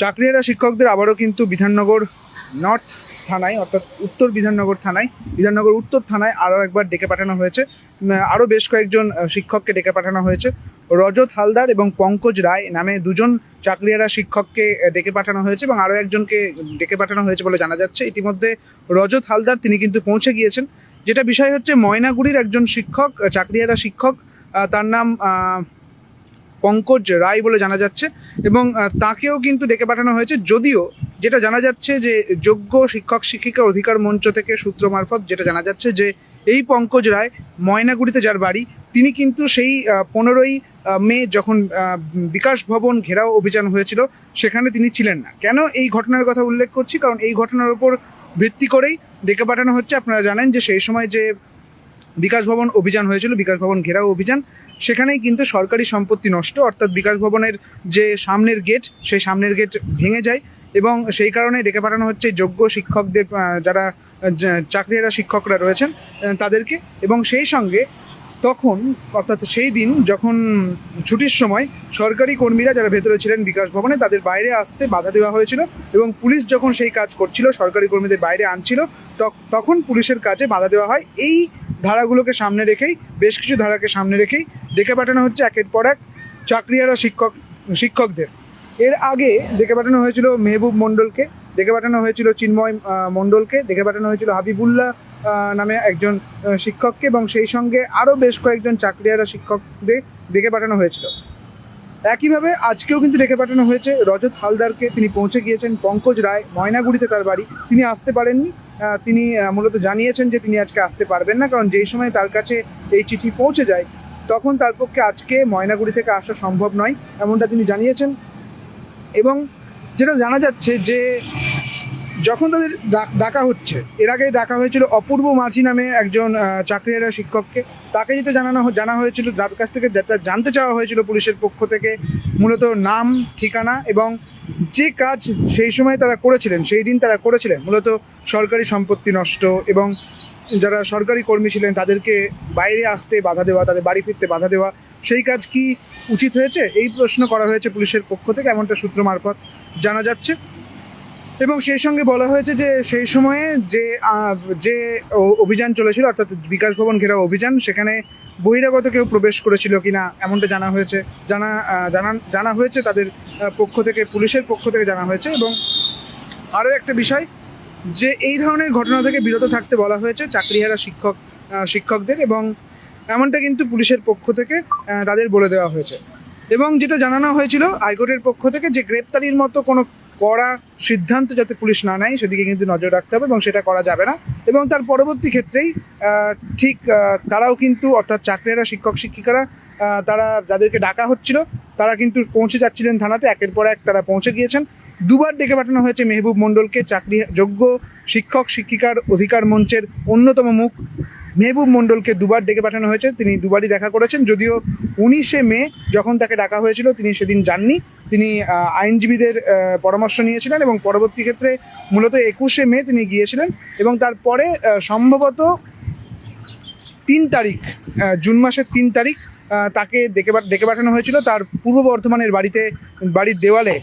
চাকরিহারা শিক্ষকদের আবারও কিন্তু বিধাননগর নর্থ থানায়, অর্থাৎ উত্তর বিধাননগর থানায়, বিধাননগর উত্তর থানায় আরও একবার ডেকে পাঠানো হয়েছে। আরও বেশ কয়েকজন শিক্ষককে ডেকে পাঠানো হয়েছে। রজত হালদার এবং পঙ্কজ রায় নামে দুজন চাকরিয়ারা শিক্ষককে ডেকে পাঠানো হয়েছে এবং আরও একজনকে ডেকে পাঠানো হয়েছে বলে জানা যাচ্ছে। ইতিমধ্যে রজত হালদার তিনি কিন্তু পৌঁছে গিয়েছেন। যেটা বিষয় হচ্ছে ময়নাগুড়ির একজন শিক্ষক চাকরিয়ারা শিক্ষক তার নাম পঙ্কজ রায় বলে জানা যাচ্ছে। এবং তাকেও কিন্তু ডেকে পাঠানো হয়েছে। যদিও যেটা জানা যাচ্ছে যে যোগ্য শিক্ষক শিক্ষিকা অধিকার মঞ্চ থেকে সূত্র মারফত যেটা জানা যাচ্ছে যে এই পঙ্কজ রায় ময়নাগুড়িতে যার বাড়ি, তিনি কিন্তু সেই পনেরোই মে যখন বিকাশ ভবন ঘেরাও অভিযান হয়েছিল, সেখানে তিনি ছিলেন না। কেন এই ঘটনার কথা উল্লেখ করছি? কারণ এই ঘটনার উপর ভিত্তি করেই ডেকে পাঠানো হচ্ছে। আপনারা জানেন যে সেই সময় যে বিকাশ ভবন অভিযান হয়েছিল, বিকাশ ভবন ঘেরাও অভিযান। সেখানেই কিন্তু সরকারি সম্পত্তি নষ্ট, অর্থাৎ বিকাশ ভবনের যে সামনের গেট, সেই সামনের গেট ভেঙে যায় এবং সেই কারণে ডেকে পাঠানো হচ্ছে যোগ্য শিক্ষকদের যারা চাকরিহারা শিক্ষকরা রয়েছেন তাদেরকে। এবং সেই সঙ্গে তখন, অর্থাৎ সেই দিন যখন ছুটির সময় সরকারি কর্মীরা যারা ভেতরে ছিলেন বিকাশ ভবনে, তাদের বাইরে আসতে বাধা দেওয়া হয়েছিল এবং পুলিশ যখন সেই কাজ করছিল, সরকারি কর্মীদের বাইরে আনছিল, তখ- তখন পুলিশের কাজে বাধা দেওয়া হয়। এই ধারাগুলোকে সামনে রেখেই, বেশ কিছু ধারাকে সামনে রেখেই ডেকে পাঠানো হচ্ছে একের পর এক চাকরিহারা শিক্ষক, শিক্ষকদের। এর আগে ডেকে পাঠানো হয়েছিল মেহবুব মণ্ডলকে, ডেকে পাঠানো হয়েছিল চিন্ময় মণ্ডলকে, ডেকে পাঠানো হয়েছিল হাবিবুল্লাহ নামে একজন শিক্ষককে এবং সেই সঙ্গে আরও বেশ কয়েকজন চাকরিহারা শিক্ষকদের ডেকে পাঠানো হয়েছিল। একইভাবে আজকেও কিন্তু ডেকে পাঠানো হয়েছে, রজত হালদারকে তিনি পৌঁছে গিয়েছেন, পঙ্কজ রায়, ময়নাগুড়িতে তার বাড়ি। তিনি আসতে পারেননি তিনি মূলত জানিয়েছেন যে তিনি আজকে আসতে পারবেন না, কারণ যেই সময় তার কাছে এই চিঠি পৌঁছে যায়, তখন তার পক্ষে আজকে ময়নাগুড়ি থেকে আসা সম্ভব নয়, এমনটা তিনি জানিয়েছেন। এবং যেটা জানা যাচ্ছে যে যখন তাদের ডাক- হচ্ছে, এর আগে ডাকা হয়েছিল অপূর্ব মাঝি নামে একজন চাকরিহারা শিক্ষককে। তাকে যেটা জানানো জানা হয়েছিল যার কাছ থেকে যেটা জানতে চাওয়া হয়েছিল পুলিশের পক্ষ থেকে, মূলত নাম, ঠিকানা এবং যে কাজ সেই সময় তারা করেছিলেন, সেই দিন তারা করেছিলেন, মূলত সরকারি সম্পত্তি নষ্ট এবং যারা সরকারি কর্মী ছিলেন, তাদেরকে বাইরে আসতে বাধা দেওয়া, তাদের বাড়ি ফিরতে বাধা দেওয়া, সেই কাজ কি উচিত হয়েছে? এই প্রশ্ন করা হয়েছে পুলিশের পক্ষ থেকে, এমনটা সূত্র মারফত জানা যাচ্ছে। এবং সেই সঙ্গে বলা হয়েছে যে সেই সময়ে যে যে অভিযান চলেছিল, অর্থাৎ বিকাশ ভবন ঘেরাও অভিযান, সেখানে বহিরাগত কেউ প্রবেশ করেছিল কিনা এমনটা জানা হয়েছে, জানা জানা জানা হয়েছে তাদের পক্ষ থেকে, পুলিশের পক্ষ থেকে জানা হয়েছে এবং আরও একটা বিষয় যে এই ধরনের ঘটনা থেকে বিরত থাকতে বলা হয়েছে চাকরিহারা শিক্ষক শিক্ষকদের এবং এমনটা কিন্তু পুলিশের পক্ষ থেকে তাদের বলে দেওয়া হয়েছে। এবং যেটা জানানো হয়েছিল হাইকোর্টের পক্ষ থেকে যে গ্রেপ্তারির মতো কোনো কড়া সিদ্ধান্ত যাতে পুলিশ না নেয়, সেদিকে কিন্তু নজর রাখতে হবে এবং সেটা করা যাবে না। এবং তার পরবর্তী ক্ষেত্রেই ঠিক তারাও কিন্তু, অর্থাৎ চাকরিরা শিক্ষক, শিক্ষিকারা তারা যাদেরকে ডাকা হচ্ছিল, তারা কিন্তু পৌঁছে যাচ্ছিলেন থানাতে। একের পর এক তারা পৌঁছে গিয়েছেন। দুবার ডেকে পাঠানো হয়েছে মেহবুব মণ্ডলকে চাকরি যোগ্য শিক্ষক, শিক্ষিকার অধিকার মঞ্চের অন্যতম মুখ। মেহবুব মণ্ডলকে দুবার ডেকে পাঠানো হয়েছে। তিনি দুবারই দেখা করেছেন। যদিও উনিশে মে যখন তাকে ডাকা হয়েছিল, তিনি সেদিন যাননি। তিনি আইনজীবীদের পরামর্শ নিয়েছিলেন এবং পরবর্তী ক্ষেত্রে মূলত একুশে মে তিনি গিয়েছিলেন এবং তারপরে সম্ভবত তিন তারিখ জুন মাসের তিন তারিখ তাকে ডেকে ডেকে পাঠানো হয়েছিল। তার পূর্ব বর্ধমানের বাড়িতে, বাড়ির দেওয়ালে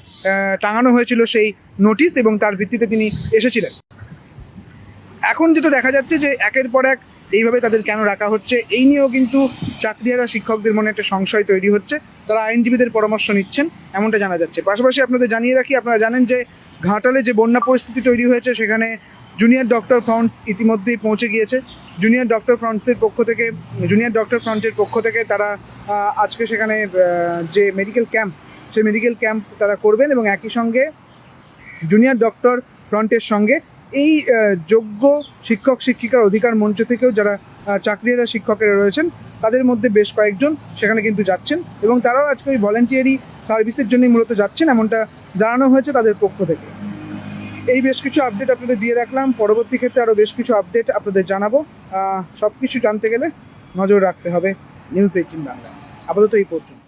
টাঙানো হয়েছিল সেই নোটিশ এবং তার ভিত্তিতে তিনি এসেছিলেন। এখন যেটা দেখা যাচ্ছে যে একের পর এক এইভাবে তাদের কেন রাখা হচ্ছে? এই নিয়েও কিন্তু চাকরিহারা শিক্ষকদের মনে একটা সংশয় তৈরি হচ্ছে। তারা আইনজীবীদের পরামর্শ নিচ্ছেন, এমনটা জানা যাচ্ছে। পাশাপাশি আপনাদের জানিয়ে রাখি, আপনারা জানেন যে ঘাটালে যে বন্যা পরিস্থিতি তৈরি হয়েছে, সেখানে জুনিয়র ডক্টর ফ্রন্টস ইতিমধ্যেই পৌঁছে গিয়েছে। জুনিয়র ডক্টর ফ্রন্টসের পক্ষ থেকে, জুনিয়র ডক্টর ফ্রন্টের পক্ষ থেকে তারা আজকে সেখানে যে মেডিকেল ক্যাম্প, সেই মেডিকেল ক্যাম্প তারা করবেন এবং একই সঙ্গে জুনিয়র ডক্টর ফ্রন্টের সঙ্গে এই যোগ্য শিক্ষক শিক্ষিকার অধিকার মঞ্চ থেকেও যারা আহ, চাকরিহারা শিক্ষকেরা রয়েছেন তাদের মধ্যে বেশ কয়েকজন সেখানে কিন্তু যাচ্ছেন এবং তারাও আজকে ওই ভলেন্টিয়ারি সার্ভিসের জন্যই মূলত যাচ্ছেন এমনটা জানানো হয়েছে তাদের পক্ষ থেকে। এই বেশ কিছু আপডেট আপনাদের দিয়ে রাখলাম। পরবর্তী ক্ষেত্রে আরও বেশ কিছু আপডেট আপনাদের জানাব। সব কিছু জানতে গেলে নজর রাখতে হবে নিউজ এইটিন বাংলা আপাতত এই পর্যন্ত।